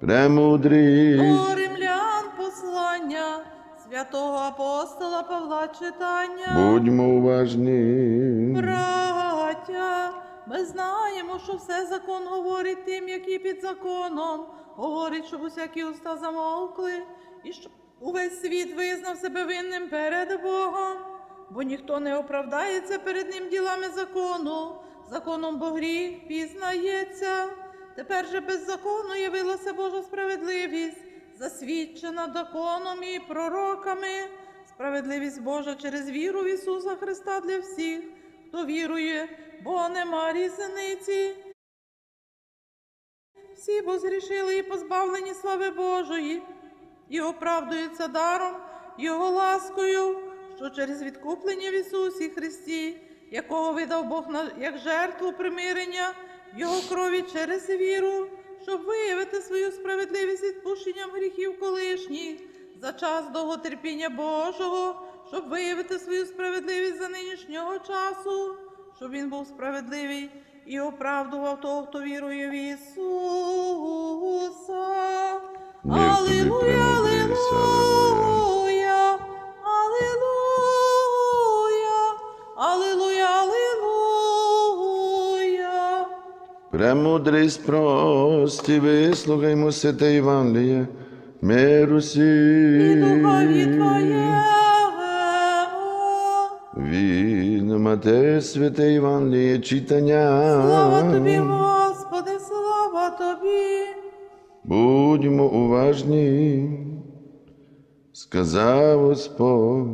премудрість. До римлян послання святого апостола Павла читання. Будьмо уважні. Браття, ми знаємо, що все закон говорить тим, які під законом, говорить, щоб усякі уста замовкли, і щоб увесь світ визнав себе винним перед Богом, бо ніхто не оправдається перед ним ділами закону, законом бо гріх пізнається. Тепер же без закону явилася Божа справедливість, засвідчена законом і пророками. Справедливість Божа через віру в Ісуса Христа для всіх, хто вірує, бо нема різниці. Всі бо згрішили і позбавлені слави Божої, і оправдуються даром Його ласкою, що через відкуплення в Ісусі Христі, якого видав Бог як жертву примирення, Його крові через віру, щоб виявити свою справедливість відпущенням гріхів колишніх за час довготерпіння Божого, щоб виявити свою справедливість за нинішнього часу, щоб він був справедливий і оправдував того, хто вірує в Ісуса. Мир тобі, Премудрість прості, вислухаймо святе Євангеліє, миру І духові. Твоєму. Він мате святе Євангеліє читання. Слава тобі, Господи, слава тобі. Будьмо уважні, сказав Господь,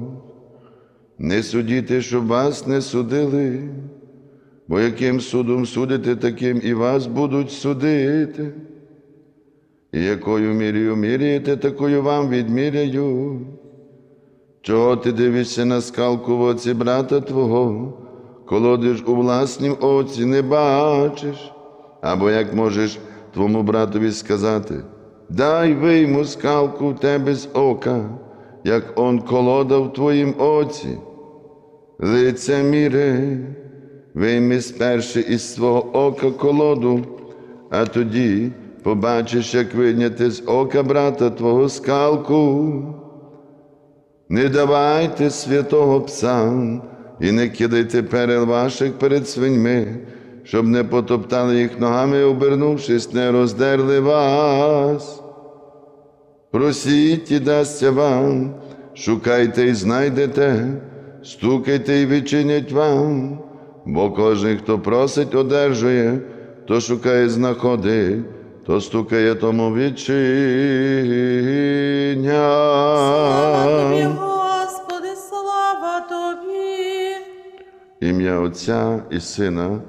не судіть, щоб вас не судили, бо яким судом судите, таким і вас будуть судити. І якою мірою міряєте, такою вам відміряю. Чого ти дивишся на скалку в оці брата твого, колодиш у власнім оці не бачиш, або як можеш твому братові сказати, дай вийму скалку в тебе з ока, як он колода в твоїм оці. Лицеміре, вийми сперши із свого ока колоду, а тоді побачиш, як вийняти з ока брата твого скалку. Не давайте святого пса і не кидайте перел ваших перед свиньми, щоб не потоптали їх ногами, обернувшись, не роздерли вас. Просіть і дасться вам, шукайте і знайдете, стукайте і відчинять вам, бо кожен, хто просить, одержує, хто шукає, знаходить, то стукає, тому Слава тобі, відчиня. Господи, слава тобі. Ім'я Отця і Сина,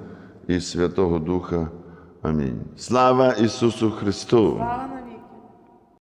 і Святого Духа. Амінь. Слава Ісусу Христу! Слава